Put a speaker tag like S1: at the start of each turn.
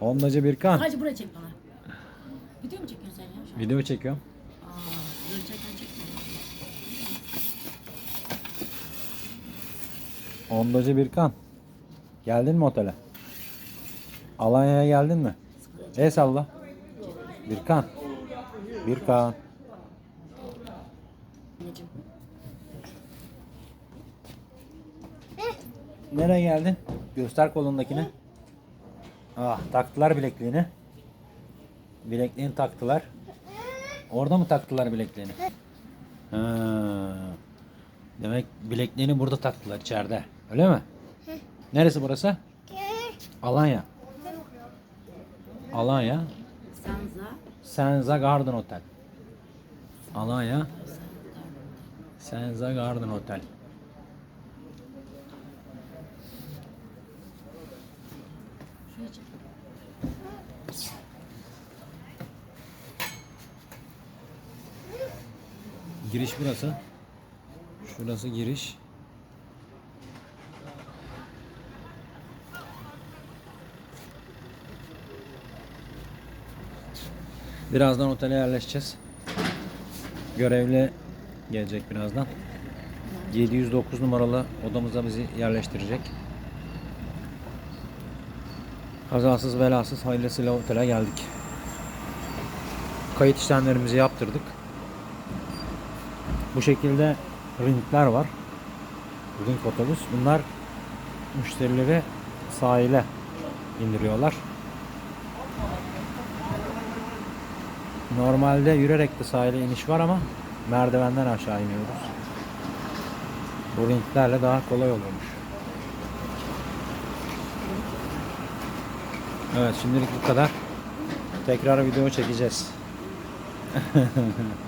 S1: Hondacı Birkan.
S2: Sadece buraya çek bana. Video mu çekiyorsun sen ya?
S1: Video çekiyorum.
S2: Aa, böyle çeken çekme.
S1: Hondacı Birkan. Geldin mi otele? Alanya'ya geldin mi? El salla. Birkan. Birkan.
S2: Anneciğim.
S1: Nereye geldin? Göster kolundakini. Ah taktılar bilekliğini. Bilekliğini taktılar. Orada mı taktılar bilekliğini? Ha. Demek bilekliğini burada taktılar içeride. Öyle mi? Neresi burası? Alanya. Alanya.
S2: Sanza.
S1: Senza Garden Hotel. Alanya. Senza Garden Hotel.
S2: Şuraya çek.
S1: Giriş burası. Şurası giriş. Birazdan otele yerleşeceğiz. Görevli gelecek birazdan. 709 numaralı odamıza bizi yerleştirecek. Kazasız belasız hayırlısıyla otele geldik. Kayıt işlemlerimizi yaptırdık. Bu şekilde ringler var. Ring otobüs. Bunlar müşterileri sahile indiriyorlar. Normalde yürüyerek de sahile iniş var ama merdivenden aşağı iniyoruz. Bu ringlerle daha kolay oluyormuş. Evet şimdilik bu kadar. Tekrar video çekeceğiz.